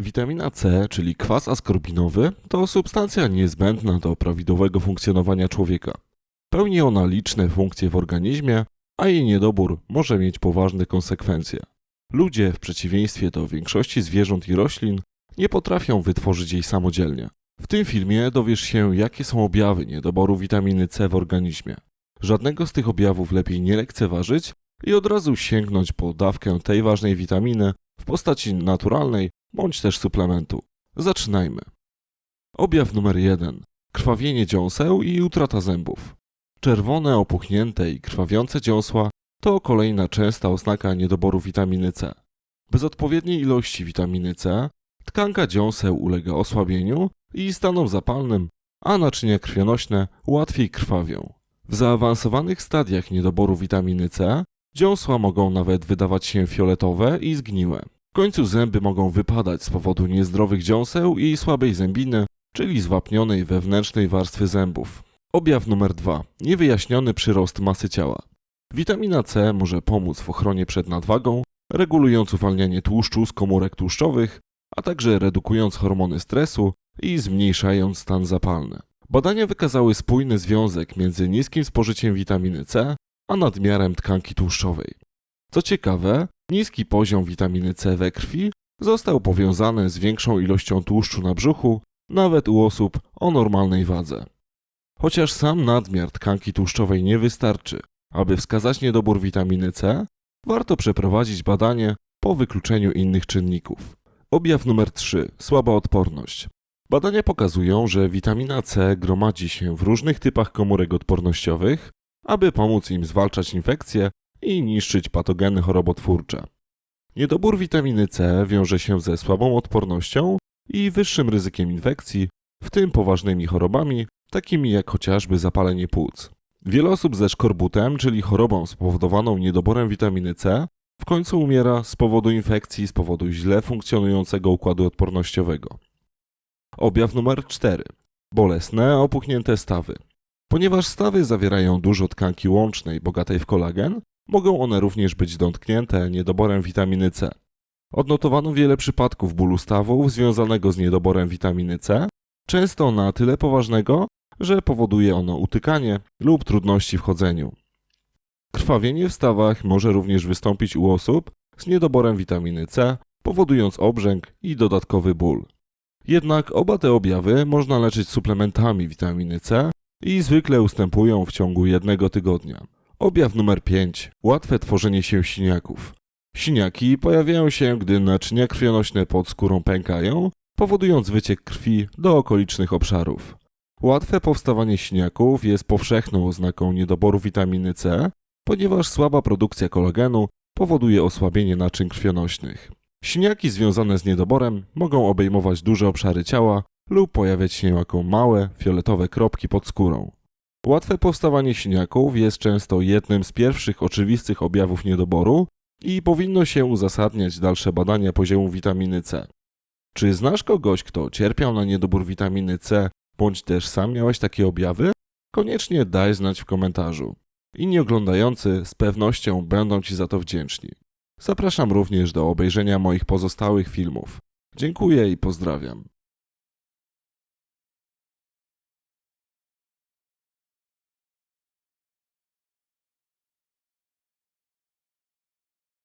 Witamina C, czyli kwas askorbinowy, to substancja niezbędna do prawidłowego funkcjonowania człowieka. Pełni ona liczne funkcje w organizmie, a jej niedobór może mieć poważne konsekwencje. Ludzie, w przeciwieństwie do większości zwierząt i roślin, nie potrafią wytworzyć jej samodzielnie. W tym filmie dowiesz się, jakie są objawy niedoboru witaminy C w organizmie. Żadnego z tych objawów lepiej nie lekceważyć i od razu sięgnąć po dawkę tej ważnej witaminy w postaci naturalnej bądź też suplementu. Zaczynajmy. Objaw numer 1. Krwawienie dziąseł i utrata zębów. Czerwone, opuchnięte i krwawiące dziąsła to kolejna częsta oznaka niedoboru witaminy C. Bez odpowiedniej ilości witaminy C tkanka dziąseł ulega osłabieniu i stanom zapalnym, a naczynia krwionośne łatwiej krwawią. W zaawansowanych stadiach niedoboru witaminy C dziąsła mogą nawet wydawać się fioletowe i zgniłe. W końcu zęby mogą wypadać z powodu niezdrowych dziąseł i słabej zębiny, czyli zwapnionej wewnętrznej warstwy zębów. Objaw numer 2. Niewyjaśniony przyrost masy ciała. Witamina C może pomóc w ochronie przed nadwagą, regulując uwalnianie tłuszczu z komórek tłuszczowych, a także redukując hormony stresu i zmniejszając stan zapalny. Badania wykazały spójny związek między niskim spożyciem witaminy C a nadmiarem tkanki tłuszczowej. Co ciekawe, niski poziom witaminy C we krwi został powiązany z większą ilością tłuszczu na brzuchu, nawet u osób o normalnej wadze. Chociaż sam nadmiar tkanki tłuszczowej nie wystarczy, aby wskazać niedobór witaminy C, warto przeprowadzić badanie po wykluczeniu innych czynników. Objaw numer 3. Słaba odporność. Badania pokazują, że witamina C gromadzi się w różnych typach komórek odpornościowych, aby pomóc im zwalczać infekcje i niszczyć patogeny chorobotwórcze. Niedobór witaminy C wiąże się ze słabą odpornością i wyższym ryzykiem infekcji, w tym poważnymi chorobami, takimi jak chociażby zapalenie płuc. Wiele osób ze szkorbutem, czyli chorobą spowodowaną niedoborem witaminy C, w końcu umiera z powodu infekcji, z powodu źle funkcjonującego układu odpornościowego. Objaw numer 4. Bolesne, opuchnięte stawy. Ponieważ stawy zawierają dużo tkanki łącznej bogatej w kolagen, mogą one również być dotknięte niedoborem witaminy C. Odnotowano wiele przypadków bólu stawów związanego z niedoborem witaminy C, często na tyle poważnego, że powoduje ono utykanie lub trudności w chodzeniu. Krwawienie w stawach może również wystąpić u osób z niedoborem witaminy C, powodując obrzęk i dodatkowy ból. Jednak oba te objawy można leczyć suplementami witaminy C i zwykle ustępują w ciągu jednego tygodnia. Objaw numer 5. Łatwe tworzenie się siniaków. Siniaki pojawiają się, gdy naczynia krwionośne pod skórą pękają, powodując wyciek krwi do okolicznych obszarów. Łatwe powstawanie siniaków jest powszechną oznaką niedoboru witaminy C, ponieważ słaba produkcja kolagenu powoduje osłabienie naczyń krwionośnych. Siniaki związane z niedoborem mogą obejmować duże obszary ciała lub pojawiać się jako małe, fioletowe kropki pod skórą. Łatwe powstawanie siniaków jest często jednym z pierwszych oczywistych objawów niedoboru i powinno się uzasadniać dalsze badania poziomu witaminy C. Czy znasz kogoś, kto cierpiał na niedobór witaminy C, bądź też sam miałeś takie objawy? Koniecznie daj znać w komentarzu. Inni oglądający z pewnością będą Ci za to wdzięczni. Zapraszam również do obejrzenia moich pozostałych filmów. Dziękuję i pozdrawiam.